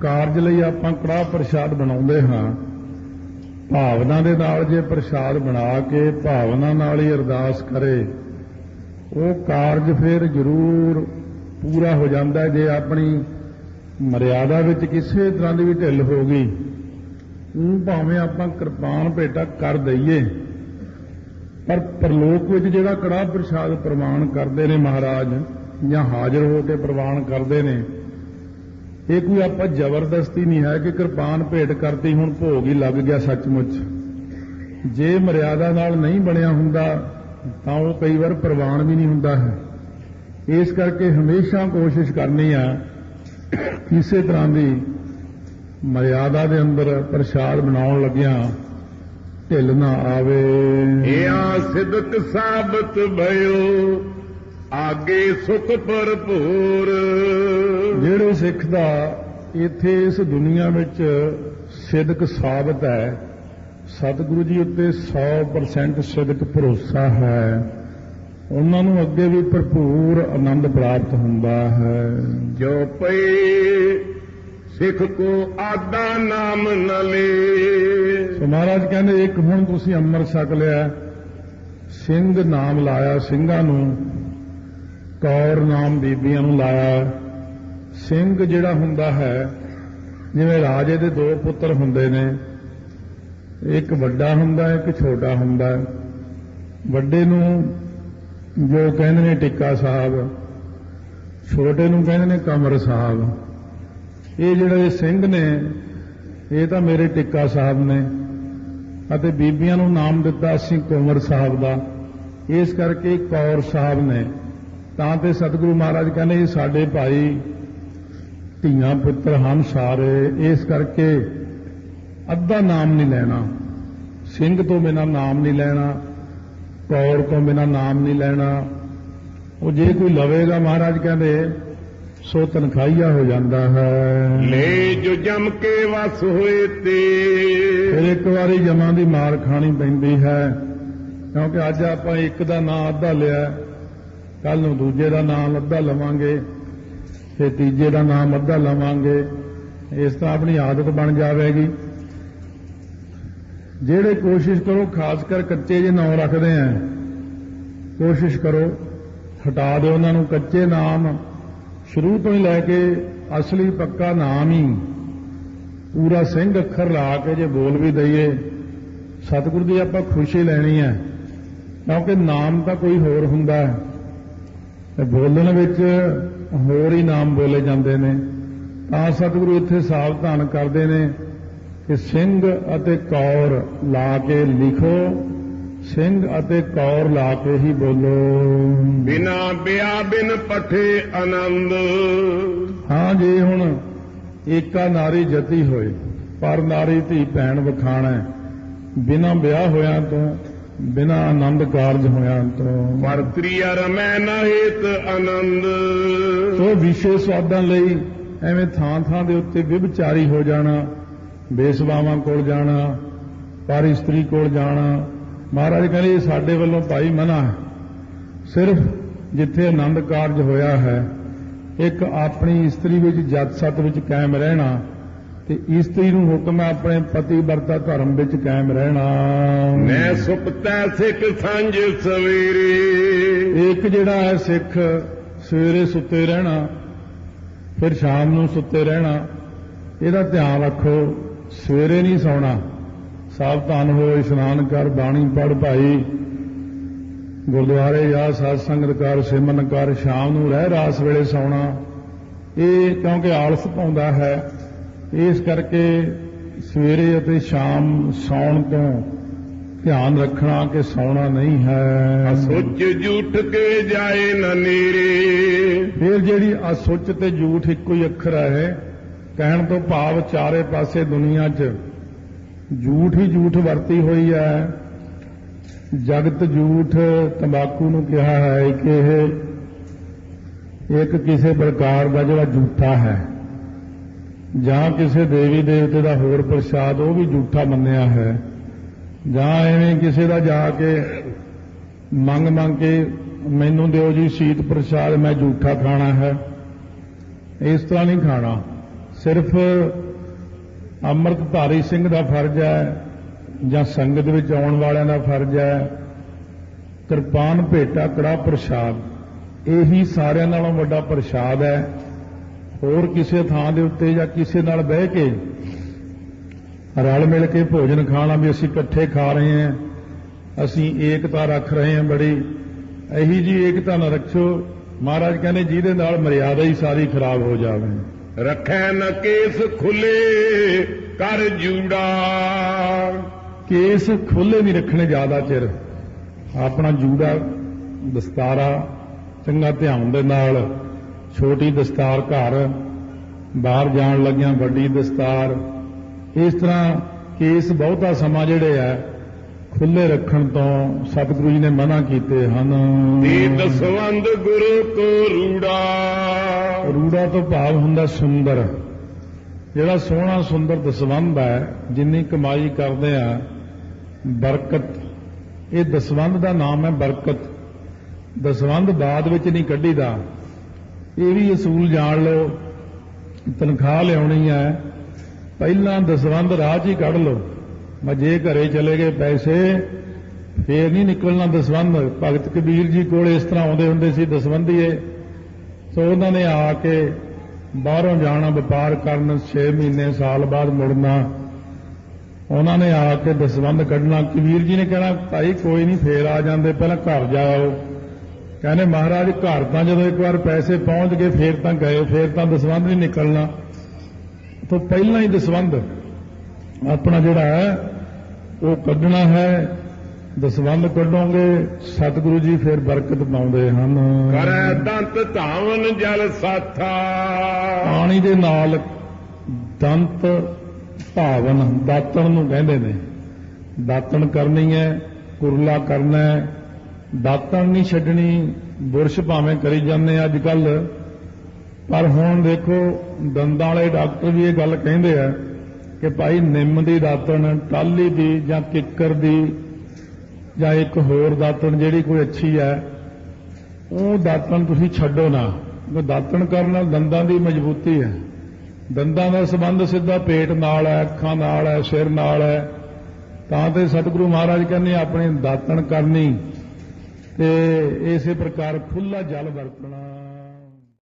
ਕਾਰਜ ਲਈ ਆਪਾਂ ਕੜਾਹ ਪ੍ਰਸ਼ਾਦ ਬਣਾਉਂਦੇ ਹਾਂ। ਭਾਵਨਾ ਦੇ ਨਾਲ ਜੇ ਪ੍ਰਸ਼ਾਦ ਬਣਾ ਕੇ ਭਾਵਨਾ ਨਾਲ ਹੀ ਅਰਦਾਸ ਕਰੇ, ਉਹ ਕਾਰਜ ਫਿਰ ਜ਼ਰੂਰ ਪੂਰਾ ਹੋ ਜਾਂਦਾ ਜੇ ਆਪਣੀ ਮਰਿਆਦਾ ਵਿੱਚ ਕਿਸੇ ਤਰ੍ਹਾਂ ਦੀ ਵੀ ਢਿੱਲ ਹੋ ਗਈ। ਉਹ ਭਾਵੇਂ ਆਪਾਂ ਕਿਰਪਾਨ ਭੇਟਾ ਕਰ ਦਈਏ। ਪਰ ਪਰਲੋਕ ਵਿੱਚ ਜਿਹੜਾ ਕੜਾਹ ਪ੍ਰਸ਼ਾਦ ਪ੍ਰਵਾਨ ਕਰਦੇ ਨੇ ਮਹਾਰਾਜ ਜਾਂ ਹਾਜ਼ਰ ਹੋ ਕੇ ਪ੍ਰਵਾਨ ਕਰਦੇ ਨੇ ਇਹ ਕੋਈ ਆਪਾਂ ਜ਼ਬਰਦਸਤੀ ਨਹੀਂ ਹੈ ਕਿ ਕਿਰਪਾਨ ਭੇਟ ਕਰਤੀ ਹੁਣ ਭੋਗ ਹੀ ਲੱਗ ਗਿਆ ਸੱਚਮੁੱਚ। ਜੇ ਮਰਿਆਦਾ ਨਾਲ ਨਹੀਂ ਬਣਿਆ ਹੁੰਦਾ, ਤਾਂ ਉਹ ਕਈ ਵਾਰ ਪ੍ਰਵਾਨ ਵੀ ਨਹੀਂ ਹੁੰਦਾ ਹੈ। ਇਸ ਕਰਕੇ ਹਮੇਸ਼ਾ ਕੋਸ਼ਿਸ਼ ਕਰਨੀ ਆ ਕਿਸੇ ਤਰ੍ਹਾਂ ਦੀ ਮਰਿਆਦਾ ਦੇ ਅੰਦਰ ਪ੍ਰਸ਼ਾਦ ਬਣਾਉਣ ਲੱਗਿਆਂ, ਢਿੱਲ ਨਾ ਆਵੇ। ਇਆਂ ਸਿਦਕ ਸਾਬਤ ਭਇਓ, ਆਗੇ ਸੁਖ ਭਰਪੂਰ। ਜਿਹੜੇ ਸਿੱਖ ਦਾ ਇੱਥੇ ਇਸ ਦੁਨੀਆ ਵਿੱਚ ਸਿਦਕ ਸਾਬਤ ਹੈ ਸਤਿਗੁਰੂ ਜੀ ਉੱਤੇ 100% ਸਿਦਕ ਭਰੋਸਾ ਹੈ ਉਹਨਾਂ ਨੂੰ ਅੱਗੇ ਵੀ ਭਰਪੂਰ ਆਨੰਦ ਪ੍ਰਾਪਤ ਹੁੰਦਾ ਹੈ। ਜੋ ਪਏ ਸਿੱਖ ਕੋ ਆਦਾ ਨਾਮ ਨ ਲੇ। ਸੋ ਮਹਾਰਾਜ ਕਹਿੰਦੇ ਇੱਕ ਹੁਣ ਤੁਸੀਂ ਅੰਮ੍ਰਿਤ ਛਕ ਲਿਆ ਸਿੰਘ ਨਾਮ ਲਾਇਆ ਸਿੰਘਾਂ ਨੂੰ ਕੌਰ ਨਾਮ ਬੀਬੀਆਂ ਨੂੰ ਲਾਇਆ ਸਿੰਘ ਜਿਹੜਾ ਹੁੰਦਾ ਹੈ, ਜਿਵੇਂ ਰਾਜੇ ਦੇ ਦੋ ਪੁੱਤਰ ਹੁੰਦੇ ਨੇ, ਇੱਕ ਵੱਡਾ ਹੁੰਦਾ, ਇੱਕ ਛੋਟਾ ਹੁੰਦਾ। ਵੱਡੇ ਨੂੰ ਜੋ ਕਹਿੰਦੇ ਨੇ ਟਿੱਕਾ ਸਾਹਿਬ, ਛੋਟੇ ਨੂੰ ਕਹਿੰਦੇ ਨੇ ਕਮਰ ਸਾਹਿਬ। ਇਹ ਜਿਹੜੇ ਸਿੰਘ ਨੇ, ਇਹ ਤਾਂ ਮੇਰੇ ਟਿੱਕਾ ਸਾਹਿਬ ਨੇ। ਅਤੇ ਬੀਬੀਆਂ ਨੂੰ ਨਾਮ ਦਿੱਤਾ ਅਸੀਂ ਕੁੰਵਰ ਸਾਹਿਬ ਦਾ। ਇਸ ਕਰਕੇ ਕੌਰ ਸਾਹਿਬ ਨੇ। ਤਾਂ ਤੇ ਸਤਿਗੁਰੂ ਮਹਾਰਾਜ ਕਹਿੰਦੇ ਸਾਡੇ ਭਾਈ ਧੀਆਂ ਪੁੱਤਰ ਹਨ ਸਾਰੇ ਇਸ ਕਰਕੇ ਅੱਧਾ ਨਾਮ ਨਹੀਂ ਲੈਣਾ। ਸਿੰਘ ਤੋਂ ਬਿਨਾ ਨਾਮ ਨਹੀਂ ਲੈਣਾ ਕੌਰ ਤੋਂ ਬਿਨਾ ਨਾਮ ਨਹੀਂ ਲੈਣਾ। ਉਹ ਜੇ ਕੋਈ ਲਵੇਗਾ ਮਹਾਰਾਜ ਕਹਿੰਦੇ ਸੋ ਤਨਖਾਹੀਆ ਹੋ ਜਾਂਦਾ ਹੈ। ਲੈ ਜੋ ਜਮ ਕੇ ਵਸ ਹੋਏ ਤੇ। ਫਿਰ ਇੱਕ ਵਾਰੀ ਜਮਾਂ ਦੀ ਮਾਰ ਖਾਣੀ ਪੈਂਦੀ ਹੈ ਕਿਉਂਕਿ ਅੱਜ ਆਪਾਂ ਇੱਕ ਦਾ ਨਾਂ ਅੱਧਾ ਲਿਆ ਕੱਲ ਨੂੰ ਦੂਜੇ ਦਾ ਨਾਮ ਅੱਧਾ ਲਵਾਂਗੇ। ਫਿਰ ਤੀਜੇ ਦਾ ਨਾਮ ਅੱਧਾ ਲਵਾਂਗੇ। ਇਸ ਤਰ੍ਹਾਂ ਆਪਣੀ ਆਦਤ ਬਣ ਜਾਵੇਗੀ। ਜਿਹੜੇ ਕੋਸ਼ਿਸ਼ ਕਰੋ, ਖਾਸ ਕਰ ਕੱਚੇ ਜੇ ਨਾਂ ਰੱਖਦੇ ਆ, ਕੋਸ਼ਿਸ਼ ਕਰੋ, ਹਟਾ ਦਿਓ ਉਹਨਾਂ ਨੂੰ। ਕੱਚੇ ਨਾਮ ਸ਼ੁਰੂ ਤੋਂ ਹੀ ਲੈ ਕੇ ਅਸਲੀ ਪੱਕਾ ਨਾਮ ਹੀ ਪੂਰਾ ਸਿੰਘ ਅੱਖਰ ਲਾ ਕੇ ਜੇ ਬੋਲ ਵੀ ਦਈਏ, ਸਤਿਗੁਰੂ ਦੀ ਆਪਾਂ ਖੁਸ਼ੀ ਲੈਣੀ ਹੈ, ਕਿਉਂਕਿ ਨਾਮ ਤਾਂ ਕੋਈ ਹੋਰ ਹੁੰਦਾ। ਹੈ ਤੇ ਬੋਲਣ ਵਿੱਚ ਹੋਰ ਹੀ ਨਾਮ ਬੋਲੇ ਜਾਂਦੇ ਨੇ। ਤਾਂ ਸਤਿਗੁਰੂ ਇੱਥੇ ਸਾਵਧਾਨ ਕਰਦੇ ਨੇ ਕਿ ਸਿੰਘ ਅਤੇ ਕੌਰ ਲਾ ਕੇ ਲਿਖੋ ਸਿੰਘ ਅਤੇ ਕੌਰ ਲਾ ਕੇ ਹੀ ਬੋਲੋ। ਬਿਨਾ ਬਿਆ ਬਿਨ ਪਠੇ ਆਨੰਦ। ਹਾਂ ਜੇ ਹੁਣ ਏਕਾ ਨਾਰੀ ਜਤੀ ਹੋਏ ਪਰ ਨਾਰੀ ਧੀ ਭੈਣ ਵਖਾਣਾ ਬਿਨਾ ਵਿਆਹ ਹੋਇਆਂ ਤੋਂ ਬਿਨਾ ਆਨੰਦ ਕਾਰਜ ਹੋਇਆਂ ਤੋਂ। ਪਰ ਤ੍ਰਿਆ ਰਮੈ ਨ ਹੇਤ ਆਨੰਦ। ਸੋ ਵਿਸ਼ੇ ਸਵਾਦਾਂ ਲਈ ਐਵੇਂ ਥਾਂ ਥਾਂ ਦੇ ਉੱਤੇ ਵਿਭਚਾਰੀ ਹੋ ਜਾਣਾ ਬੇਸਵਾਵਾਂ ਕੋਲ ਜਾਣਾ ਪਰ ਇਸਤਰੀ ਕੋਲ ਜਾਣਾ। ਮਹਾਰਾਜ ਕਹਿੰਦੇ ਸਾਡੇ ਵੱਲੋਂ ਭਾਈ ਮਨਾ ਹੈ। ਸਿਰਫ ਜਿੱਥੇ ਆਨੰਦ ਕਾਰਜ ਹੋਇਆ ਹੈ ਇੱਕ ਆਪਣੀ ਇਸਤਰੀ ਵਿੱਚ ਜਤ ਸਤ ਵਿੱਚ ਕਾਇਮ ਰਹਿਣਾ ਤੇ ਇਸਤਰੀ ਨੂੰ ਹੁਕਮ ਹੈ ਆਪਣੇ ਪਤੀ ਵਰਤਾ ਧਰਮ ਵਿੱਚ ਕਾਇਮ ਰਹਿਣਾ। ਮੈਂ ਸੁਪਤੈ ਸਿੱਖ ਸੰਜ ਸਵੇਰੇ। ਇੱਕ ਜਿਹੜਾ ਹੈ ਸਿੱਖ ਸਵੇਰੇ ਸੁੱਤੇ ਰਹਿਣਾ ਫਿਰ ਸ਼ਾਮ ਨੂੰ ਸੁੱਤੇ ਰਹਿਣਾ ਇਹਦਾ ਧਿਆਨ ਰੱਖੋ ਸਵੇਰੇ ਨਹੀਂ ਸੌਣਾ। ਸਾਵਧਾਨ ਹੋ ਇਸ਼ਨਾਨ ਕਰ ਬਾਣੀ ਪੜ ਭਾਈ। ਗੁਰਦੁਆਰੇ ਜਾ ਸਾਧ ਸੰਗਤ ਕਰ ਸਿਮਰਨ ਕਰ ਸ਼ਾਮ ਨੂੰ ਰਹਿ ਰਾਸ ਵੇਲੇ ਸੌਣਾ। ਇਹ ਕਿਉਂਕਿ ਆਲਸ ਪਾਉਂਦਾ ਹੈ ਇਸ ਕਰਕੇ ਸਵੇਰੇ ਅਤੇ ਸ਼ਾਮ ਸੌਣ ਤੋਂ ਧਿਆਨ ਰੱਖਣਾ ਕਿ ਸੌਣਾ ਨਹੀਂ ਹੈ। ਅਸੁੱਚ ਝੂਠ ਕੇ ਜਾਏ ਨ ਨੀਰੇ। ਫਿਰ ਜਿਹੜੀ ਅਸੁੱਚ ਤੇ ਝੂਠ ਇੱਕੋ ਹੀ ਅੱਖਰ ਹੈ ਕਹਿਣ ਤੋਂ ਭਾਵ ਚਾਰੇ ਪਾਸੇ ਦੁਨੀਆ 'ਚ ਝੂਠ ਹੀ ਝੂਠ ਵਰਤੀ ਹੋਈ ਹੈ। ਜਗਤ ਝੂਠ ਤੰਬਾਕੂ ਨੂੰ ਕਿਹਾ ਹੈ ਕਿ ਇਹ ਇੱਕ ਕਿਸੇ ਪ੍ਰਕਾਰ ਦਾ ਜਿਹੜਾ ਝੂਠਾ ਹੈ। ਜਾਂ ਕਿਸੇ ਦੇਵੀ ਦੇਵਤੇ ਦਾ ਹੋਰ ਪ੍ਰਸ਼ਾਦ ਉਹ ਵੀ ਝੂਠਾ ਮੰਨਿਆ ਹੈ, ਜਾਂ ਐਵੇਂ ਕਿਸੇ ਦਾ ਜਾ ਕੇ ਮੰਗ ਮੰਗ ਕੇ ਮੈਨੂੰ ਦਿਓ ਜੀ ਸ਼ੀਤ ਪ੍ਰਸ਼ਾਦ, ਮੈਂ ਝੂਠਾ ਖਾਣਾ ਹੈ। ਇਸ ਤਰ੍ਹਾਂ ਨਹੀਂ ਖਾਣਾ। ਸਿਰਫ ਅੰਮ੍ਰਿਤਧਾਰੀ ਸਿੰਘ ਦਾ ਫਰਜ਼ ਹੈ, ਜਾਂ ਸੰਗਤ ਵਿੱਚ ਆਉਣ ਵਾਲਿਆਂ ਦਾ ਫਰਜ਼ ਹੈ, ਕਿਰਪਾਨ ਭੇਟਾ ਕੜਾ ਪ੍ਰਸ਼ਾਦ। ਇਹੀ ਸਾਰਿਆਂ ਨਾਲੋਂ ਵੱਡਾ ਪ੍ਰਸ਼ਾਦ ਹੈ। ਹੋਰ ਕਿਸੇ ਥਾਂ ਦੇ ਉੱਤੇ ਜਾਂ ਕਿਸੇ ਨਾਲ ਬਹਿ ਕੇ ਰਲ ਮਿਲ ਕੇ ਭੋਜਨ ਖਾਣਾ ਵੀ ਅਸੀਂ ਇਕੱਠੇ ਖਾ ਰਹੇ ਹਾਂ ਅਸੀਂ ਏਕਤਾ ਰੱਖ ਰਹੇ ਹਾਂ ਬੜੀ। ਇਹੀ ਜੀ ਏਕਤਾ ਨਾ ਰੱਖੋ ਮਹਾਰਾਜ ਕਹਿੰਦੇ ਜਿਹਦੇ ਨਾਲ ਮਰਿਆਦਾ ਹੀ ਸਾਰੀ ਖਰਾਬ ਹੋ ਜਾਵੇ। ਰੱਖੈ ਨ ਕੇਸ ਖੁੱਲੇ ਕਰ ਜੂੜਾ। ਕੇਸ ਖੁੱਲੇ ਨਹੀਂ ਰੱਖਣੇ ਜ਼ਿਆਦਾ ਚਿਰ। ਆਪਣਾ ਜੂੜਾ ਦਸਤਾਰਾ ਚੰਗਾ ਧਿਆਨ ਦੇ ਨਾਲ ਛੋਟੀ ਦਸਤਾਰ ਘਰ ਬਾਹਰ ਜਾਣ ਲੱਗਿਆਂ ਵੱਡੀ ਦਸਤਾਰ। ਇਸ ਤਰ੍ਹਾਂ ਕੇਸ ਬਹੁਤਾ ਸਮਾਂ ਜਿਹੜੇ ਆ ਖੁੱਲੇ ਰੱਖਣ ਤੋਂ ਸਤਿਗੁਰੂ ਜੀ ਨੇ ਮਨਾ ਕੀਤੇ ਹਨ। ਦੇ ਦਸਵੰਦ ਗੁਰੂ ਕੋ ਰੂੜਾ। ਰੂੜਾ ਤੋਂ ਭਾਵ ਹੁੰਦਾ ਸੁੰਦਰ। ਜਿਹੜਾ ਸੋਹਣਾ ਸੁੰਦਰ ਦਸਵੰਧ ਹੈ ਜਿੰਨੀ ਕਮਾਈ ਕਰਦੇ ਆ ਬਰਕਤ। ਇਹ ਦਸਵੰਧ ਦਾ ਨਾਮ ਹੈ ਬਰਕਤ। ਦਸਵੰਧ ਬਾਅਦ ਵਿੱਚ ਨਹੀਂ ਕੱਢੀਦਾ। ਇਹ ਵੀ ਅਸੂਲ ਜਾਣ ਲਓ, ਤਨਖਾਹ ਲਿਆਉਣੀ ਹੈ, ਪਹਿਲਾਂ ਦਸਵੰਧ ਰਾਹ 'ਚ ਹੀ ਕੱਢ ਲਓ। ਮੈਂ ਜੇ ਘਰੇ ਚਲੇ ਗਏ ਪੈਸੇ, ਫੇਰ ਨਹੀਂ ਨਿਕਲਣਾ ਦਸਵੰਧ। ਭਗਤ ਕਬੀਰ ਜੀ ਕੋਲ ਇਸ ਤਰ੍ਹਾਂ ਆਉਂਦੇ ਹੁੰਦੇ ਸੀ ਦਸਵੰਧੀਏ ਸੋ ਉਹਨਾਂ ਨੇ ਆ ਕੇ ਬਾਹਰੋਂ ਜਾਣਾ, ਵਪਾਰ ਕਰਨ 6 ਮਹੀਨੇ ਸਾਲ ਬਾਅਦ ਮੁੜਨਾ। ਉਹਨਾਂ ਨੇ ਆ ਕੇ ਦਸਵੰਧ ਕੱਢਣਾ। ਕਬੀਰ ਜੀ ਨੇ ਕਹਿਣਾ, ਭਾਈ ਕੋਈ ਨਹੀਂ, ਫੇਰ ਆ ਜਾਂਦੇ, ਪਹਿਲਾਂ ਘਰ ਜਾਓ। ਕਹਿੰਦੇ ਮਹਾਰਾਜ ਘਰ ਤਾਂ ਜਦੋਂ ਇੱਕ ਵਾਰ ਪੈਸੇ ਪਹੁੰਚ ਗਏ ਫੇਰ ਤਾਂ ਗਏ ਫੇਰ ਤਾਂ ਦਸਵੰਧ ਨਹੀਂ ਨਿਕਲਣਾ। ਤੋਂ ਪਹਿਲਾਂ ਹੀ ਦਸਵੰਧ ਆਪਣਾ ਜਿਹੜਾ ਹੈ ਉਹ ਕੱਢਣਾ ਹੈ। ਦਸਵੰਧ ਕੱਢੋਗੇ ਸਤਿਗੁਰੂ ਜੀ ਫਿਰ ਬਰਕਤ ਪਾਉਂਦੇ ਹਨ। ਕਰੈ ਦੰਤ ਧਾਵਨ ਜਲ ਸਾਥਾ। ਪਾਣੀ ਦੇ ਨਾਲ ਦੰਤ ਭਾਵਨ ਦਾਤਣ ਨੂੰ ਕਹਿੰਦੇ ਨੇ। ਦਾਤਣ ਕਰਨੀ ਹੈ ਕੁਰਲਾ ਕਰਨਾ ਹੈ ਦਾਤਣ ਨਹੀਂ ਛੱਡਣੀ, ਬੁਰਸ਼ ਭਾਵੇਂ ਕਰੀ ਜਾਂਦੇ ਅੱਜ ਕੱਲ ਪਰ ਹੁਣ ਦੇਖੋ, ਦੰਦਾਂ ਵਾਲੇ ਡਾਕਟਰ ਵੀ ਇਹ ਗੱਲ ਕਹਿੰਦੇ ਆ ਕਿ ਭਾਈ ਨਿੰਮ ਦੀ ਦਾਤਣ ਟਾਲੀ ਦੀ ਜਾਂ ਕਿੱਕਰ ਦੀ ਜਾਂ ਇੱਕ ਹੋਰ ਦਾਤਣ ਜਿਹੜੀ ਕੋਈ ਅੱਛੀ ਹੈ ਉਹ ਦਾਤਣ ਤੁਸੀਂ ਛੱਡੋ ਨਾ। ਕਿਉਂਕਿ ਦਾਤਣ ਕਰਨ ਨਾਲ ਦੰਦਾਂ ਦੀ ਮਜ਼ਬੂਤੀ ਹੈ। ਦੰਦਾਂ ਦਾ ਸੰਬੰਧ ਸਿੱਧਾ ਪੇਟ ਨਾਲ ਹੈ, ਅੱਖਾਂ ਨਾਲ ਹੈ, ਸਿਰ ਨਾਲ ਹੈ। ਤਾਂ ਤੇ ਸਤਿਗੁਰੂ ਮਹਾਰਾਜ ਕਹਿੰਦੇ ਆਪਣੀ ਦਾਤਣ ਕਰਨੀ ਤੇ ਇਸੇ ਪ੍ਰਕਾਰ ਖੁੱਲਾ ਜਲ ਵਰਤਣਾ।